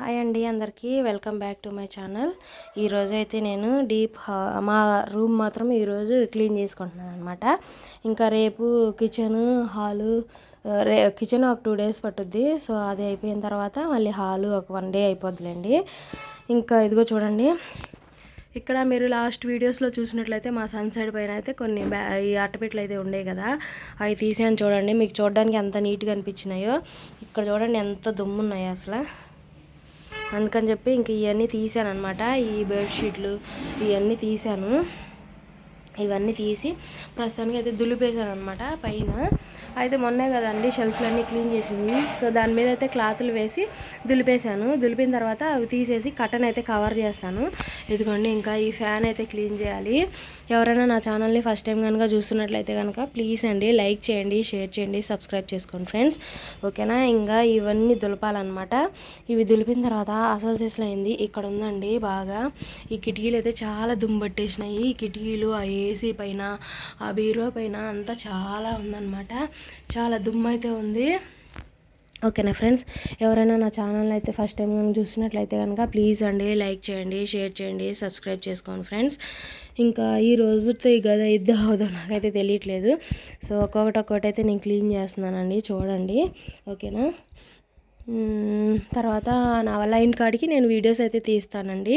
Hi అండి అందరికీ. Welcome back to my channel. ఈరోజు అయితే నేను డీప్ మా రూమ్ మాత్రం ఈరోజు క్లీన్ చేసుకుంటున్నాను అనమాట ఇంకా రేపు కిచెన్ హాలు రే కిచెన్ ఒక టూ డేస్ పట్టుద్ది. సో అది అయిపోయిన తర్వాత మళ్ళీ హాలు ఒక వన్ డే అయిపోద్దిలేండి. ఇంకా ఇదిగో చూడండి. ఇక్కడ మీరు లాస్ట్ వీడియోస్లో చూసినట్లయితే మా సన్ సైడ్ పైన అయితే కొన్ని బ్యా ఈ అట్టపెట్లు అయితే ఉండే కదా. అవి తీసాను చూడండి. మీకు చూడడానికి ఎంత నీట్గా అనిపించినాయో. ఇక్కడ చూడండి ఎంత దుమ్మున్నాయో అసలు. అందుకని చెప్పి ఇంక ఇవన్నీ తీసాను అనమాట ఈ బెడ్షీట్లు ఇవన్నీ తీసాను. ఇవన్నీ తీసి ప్రస్తుతానికి అయితే దులిపేశాను అనమాట పైన. అయితే మొన్నే కదండి షెల్ఫ్లన్నీ క్లీన్ చేసింది. సో దాని మీద అయితే క్లాతులు వేసి దులిపేశాను. దులిపిన తర్వాత అవి తీసేసి కటన్ అయితే కవర్ చేస్తాను. ఇదిగోండి ఇంకా ఈ ఫ్యాన్ అయితే క్లీన్ చేయాలి. ఎవరైనా నా ఛానల్ని ఫస్ట్ టైం కనుక చూస్తున్నట్లయితే కనుక ప్లీజ్ అండి లైక్ చేయండి షేర్ చేయండి సబ్స్క్రైబ్ చేసుకోండి ఫ్రెండ్స్. ఓకేనా? ఇంకా ఇవన్నీ దులపాలన్నమాట. ఇవి దులిపిన తర్వాత అసలు సెస్లు అయింది ఇక్కడ ఉందండి బాగా. ఈ కిటికీలు అయితే చాలా దుమ్ము పట్టేసినాయి ఈ కిటికీలు అవి ఏసీ పైన ఆ బీరో పైన అంతా చాలా ఉందన్నమాట. చాలా దుమ్ము అయితే ఉంది. ఓకేనా ఫ్రెండ్స్? ఎవరైనా నా ఛానల్ అయితే ఫస్ట్ టైం కనుక చూసినట్లయితే కనుక ప్లీజ్ అండి లైక్ చేయండి షేర్ చేయండి సబ్స్క్రైబ్ చేసుకోండి ఫ్రెండ్స్. ఇంకా ఈ రోజుతో ఈ గద ఇది అవుదో నాకైతే తెలియట్లేదు. సో ఒక్కొక్కటి ఒక్కొక్కటి అయితే నేను క్లీన్ చేస్తున్నానండి చూడండి. ఓకేనా? తర్వాత నా లైన్ కాడికి నేను వీడియోస్ అయితే తీస్తానండి.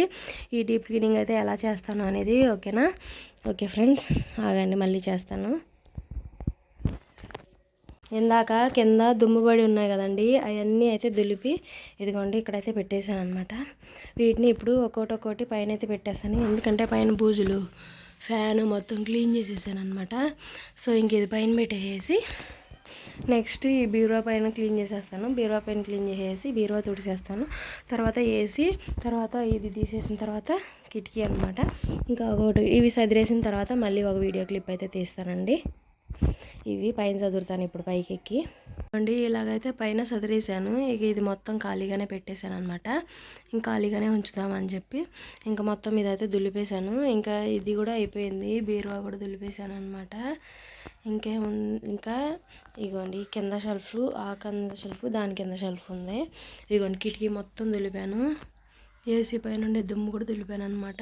ఈ డీప్ క్లీనింగ్ అయితే ఎలా చేస్తాను అనేది ఓకేనా? ఓకే ఫ్రెండ్స్ ఆగండి మళ్ళీ చేస్తాను. ఇందాక కింద దుమ్ముబడి ఉన్నాయి కదండి అవన్నీ అయితే దులిపి ఇదిగోండి ఇక్కడైతే పెట్టేశాను అనమాట వీటిని ఇప్పుడు ఒక్కోటి ఒక్కొక్కటి పైన అయితే పెట్టేస్తాను. ఎందుకంటే పైన బూజులు ఫ్యాన్ మొత్తం క్లీన్ చేసేసాను అనమాట సో ఇంక ఇది పైన పెట్టేసి నెక్స్ట్ ఈ బీరువా పైన క్లీన్ చేసేస్తాను. బీరువా పైన క్లీన్ చేసేసి బీరువా తుడిచేస్తాను. తర్వాత వేసి తర్వాత ఇది తీసేసిన తర్వాత కిటికీ అనమాట ఇంకా ఒకటి ఇవి సదిరేసిన తర్వాత మళ్ళీ ఒక వీడియో క్లిప్ అయితే తీస్తానండి. ఇవి పైన చదువుతాను ఇప్పుడు పైకి ఎక్కి అండి ఇలాగైతే పైన సదిరేసాను ఇక ఇది మొత్తం ఖాళీగానే పెట్టేశాను అనమాట ఇంకా ఖాళీగానే ఉంచుదామని చెప్పి ఇంకా మొత్తం ఇదైతే దులిపేశాను. ఇంకా ఇది కూడా అయిపోయింది. బీరువా కూడా దులిపేశాను అనమాట ఇంకేము ఇంకా ఇగోండి కింద షెల్ఫ్ ఆ కింద షెల్ఫ్ దాని కింద షెల్ఫ్ ఉంది. ఇదిగోండి కిటికీ మొత్తం దులిపాను. ఏసీ పైన ఉండే దుమ్ము కూడా దులిపాను అనమాట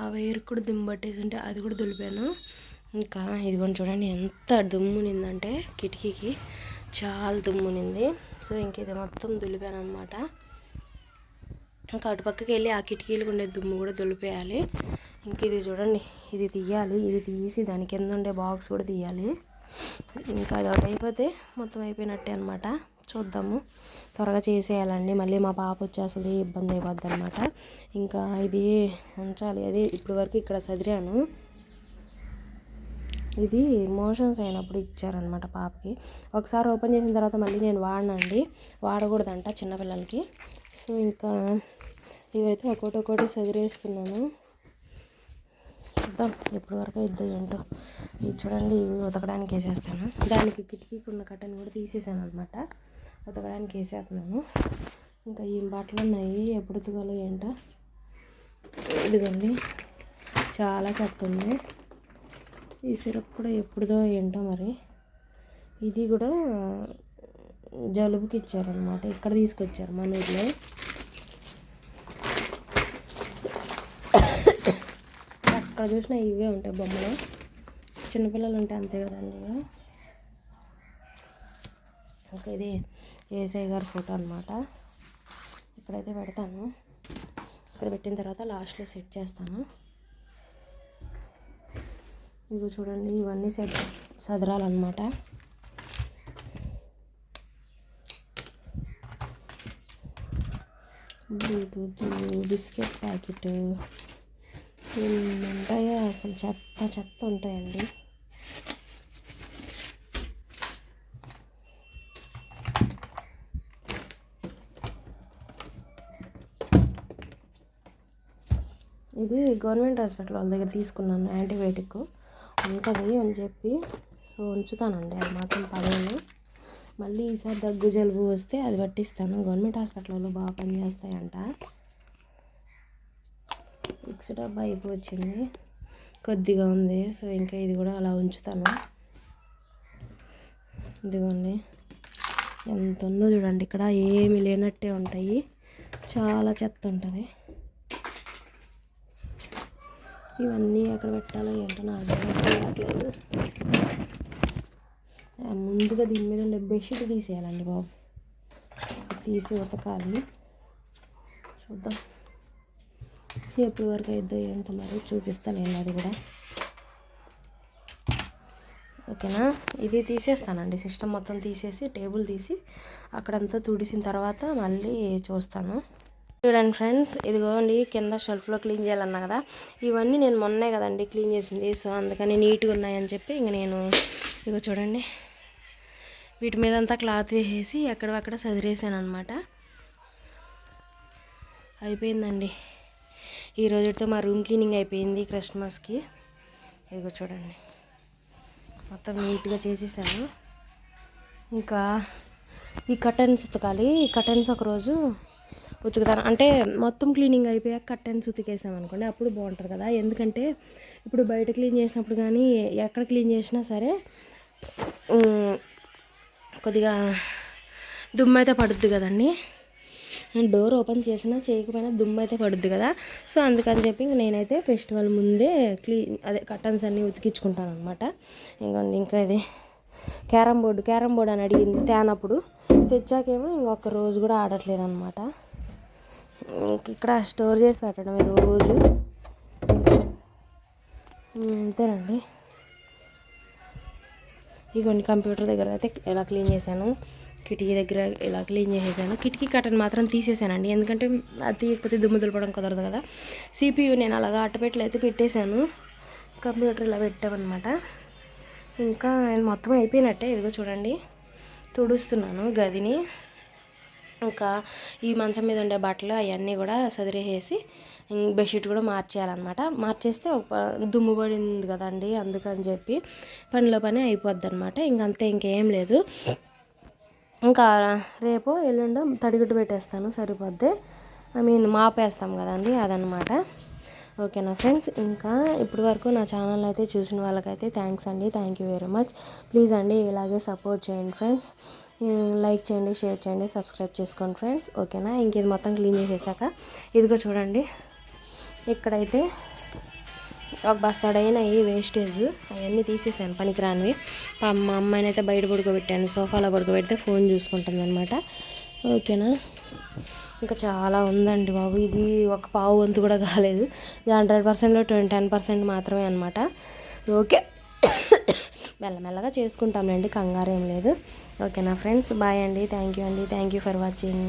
ఆ వైర్ కూడా దుమ్ము పట్టేసి ఉంటే అది కూడా దులిపాను. ఇంకా ఇదిగోండి చూడండి ఎంత దుమ్ము నిందంటే కిటికీకి. చాలా దుమ్మునింది. సో ఇంక ఇది మొత్తం దులిపాను అనమాట ఇంకా అటుపక్కకి వెళ్ళి ఆ కిటికీలకు ఉండే దుమ్ము కూడా దులిపేయాలి. ఇంక ఇది చూడండి ఇది తీయాలి. ఇది తీసి దాని కింద ఉండే బాక్స్ కూడా తీయాలి. ఇంకా అది ఒకటి అయిపోతే మొత్తం అయిపోయినట్టే అనమాట చూద్దాము. త్వరగా చేసేయాలండి. మళ్ళీ మా పాప వచ్చేస్తుంది ఇబ్బంది అయిపోద్ది అనమాట ఇంకా ఇది ఉంచాలి. అది ఇప్పటి వరకు ఇక్కడ సదిరాను. ఇది మోషన్స్ అయినప్పుడు ఇచ్చారనమాట పాపకి. ఒకసారి ఓపెన్ చేసిన తర్వాత మళ్ళీ నేను వాడనండి. వాడకూడదంట చిన్నపిల్లలకి. సో ఇంకా ఇవైతే ఒకటి ఒకటి సదిరేస్తున్నాను. చూద్దాం ఎప్పటి వరకు ఇద్దాం ఏంటో. ఇది చూడండి ఇవి ఉతకడానికి వేసేస్తాను. దానికి కిటికీకి ఉన్న కట్టని కూడా తీసేసాను అనమాట ఉతకడానికి వేసేస్తున్నాను. ఇంకా ఈ బట్టలు ఉన్నాయి? ఎప్పుడు ఉతకాలో ఏంటో. ఇదిగోండి. చాలా చెత్త ఉంది. ఈ సిరప్ కూడా ఎప్పుడుదో ఏంటో మరి. ఇది కూడా జలుబుకి ఇచ్చారనమాట ఇక్కడ తీసుకొచ్చారు మన ఊర్లో అక్కడ చూసినా ఇవే ఉంటాయి బొమ్మలు. చిన్నపిల్లలు ఉంటే అంతే కదండి ఇక. ఇంకా ఇది ఏసఐ గారి ఫోటో అనమాట ఇక్కడైతే పెడతాను. ఇక్కడ పెట్టిన తర్వాత లాస్ట్లో సెట్ చేస్తాను. ఇవి చూడండి ఇవన్నీ సెట్ సదరాలన్నమాట. బ్లూటూత్ బిస్కెట్ ప్యాకెట్ ఉంటాయో అసలు చెత్త చెత్త ఉంటాయండి. ఇది గవర్నమెంట్ హాస్పిటల్ వాళ్ళ దగ్గర తీసుకున్నాను యాంటీబయాటిక్. ఉంటుంది అని చెప్పి. సో ఉంచుతానండి. అది మాత్రం పడేను మళ్ళీ ఈసారి దగ్గు జలుబు వస్తే అది పట్టిస్తాను. గవర్నమెంట్ హాస్పిటల్లో బాగా పనిచేస్తాయంట ఫిక్స్ డబ్బా అయిపోయింది కొద్దిగా ఉంది. సో ఇంకా ఇది కూడా అలా ఉంచుతాను. ఇదిగోండి. ఎంత ఉందో చూడండి. ఇక్కడ ఏమి లేనట్టే ఉంటాయి. చాలా చెత్త ఉంటుంది. ఇవన్నీ ఎక్కడ పెట్టాలో ఏంటో నాకు తెలియట్లేదు ముందుగా దీని మీద ఉండే బెడ్షీట్ తీసేయాలండి బాబు. తీసి ఉతకాలి చూద్దాం. ఎప్పటి వరకు అయిద్దో ఏంటో మరి చూపిస్తాను నేను అది కూడా. ఓకేనా? ఇది తీసేస్తానండి. సిస్టమ్ మొత్తం తీసేసి టేబుల్ తీసి అక్కడంతా తుడిసిన తర్వాత మళ్ళీ చూస్తాను. చూడండి ఫ్రెండ్స్ ఇదిగోండి కింద షెల్ఫ్లో క్లీన్ చేయాలన్నా కదా. ఇవన్నీ నేను మొన్నే కదండి క్లీన్ చేసింది. సో అందుకని నీట్గా ఉన్నాయని చెప్పి ఇంక నేను ఇగో చూడండి వీటి మీద అంతా క్లాత్ వేసేసి ఎక్కడక్కడ సదిరేసాను అనమాట అయిపోయిందండి. ఈ రోజుతో మా రూమ్ క్లీనింగ్ అయిపోయింది క్రిస్మస్కి. ఇదిగో చూడండి మొత్తం నీట్గా చేసేసాను. ఇంకా ఈ కటన్స్ ఉతకాలి. ఈ కటన్స్ ఒకరోజు ఉతుకుతాను అంటే మొత్తం క్లీనింగ్ అయిపోయాక కర్టన్స్ ఉతికేసాం అనుకోండి అప్పుడు బాగుంటుంది కదా. ఎందుకంటే ఇప్పుడు బయట క్లీన్ చేసినప్పుడు కానీ ఎక్కడ క్లీన్ చేసినా సరే కొద్దిగా దుమ్ము అయితే పడుద్ది కదండి. నేను డోర్ ఓపెన్ చేసినా చేయకపోయినా దుమ్ము అయితే పడుద్ది కదా. సో అందుకని చెప్పి ఇంక నేనైతే ఫెస్టివల్ ముందే క్లీన్ అదే కర్టన్స్ అన్నీ ఉతికించుకుంటాను అనమాట ఇంకోండి ఇంకా ఇది క్యారమ్ బోర్డు క్యారమ్ బోర్డు అని అడిగింది తేనప్పుడు. తెచ్చాకేమో ఇంకొక రోజు కూడా ఆడట్లేదు అనమాట ఇక్కడ స్టోర్ చేసి పెట్టడమే రోజు. అంతేనండి. ఇగోండి కంప్యూటర్ దగ్గర అయితే ఎలా క్లీన్ చేశాను. కిటికీ దగ్గర ఇలా క్లీన్ చేసేసాను. కిటికీ కట్టన్ మాత్రం తీసేసానండి. ఎందుకంటే అది తీయకపోతే దుమ్ము దులపడం కుదరదు కదా. సిపియు నేను అలాగా అట్టపెట్టలు అయితే పెట్టేశాను. కంప్యూటర్ ఇలా పెట్టామన్నమాట. ఇంకా మొత్తం అయిపోయినట్టే. ఇదిగో చూడండి. తుడుస్తున్నాను గదిని. ఇంకా ఈ మంచం మీద ఉండే బట్టలు అవన్నీ కూడా సదిరేసేసి బెడ్షీట్ కూడా మార్చేయాలన్నమాట. మార్చేస్తే ఒక దుమ్ము పడింది కదండి అందుకని చెప్పి పనిలో పని అయిపోద్ది అనమాట ఇంకంతే ఇంకేం లేదు. ఇంకా రేపు ఎల్లుండో తడిగుడ్డు పెట్టేస్తాను సరిపోద్ది. ఐ మీన్ మాపేస్తాం కదండి అదనమాట ఓకేనా ఫ్రెండ్స్? ఇంకా ఇప్పటి వరకు నా ఛానల్ అయితే చూసిన వాళ్ళకైతే థ్యాంక్స్ అండి. Thank you very much. Please అండి ఇలాగే సపోర్ట్ చేయండి ఫ్రెండ్స్. లైక్ చేయండి షేర్ చేయండి సబ్స్క్రైబ్ చేసుకోండి ఫ్రెండ్స్. ఓకేనా? ఇంకేది మొత్తం క్లీన్ చేసేసాక ఇదిగో చూడండి. ఇక్కడైతే ఒక బస్తాడైన ఈ వేస్టేజ్ అవన్నీ తీసేసాను పనికిరానివి. మా అమ్మాయిని అయితే బయట పడుకోబెట్టాను సోఫాలో పడుకోబెడితే ఫోన్ చూసుకుంటుంది అనమాట ఓకేనా? ఇంకా చాలా ఉందండి బాబు ఇది ఒక పావు వంతు కూడా కాలేదు. ఇది హండ్రెడ్ పర్సెంట్లో ట్వంటీ టెన్ పర్సెంట్ మాత్రమే అనమాట ఓకే. మెల్లమెల్లగా చేసుకుంటాంలేండి కంగారు ఏం లేదు. ఓకేనా ఫ్రెండ్స్ బాయ్ అండి. థ్యాంక్ యూ అండి. Thank you for watching.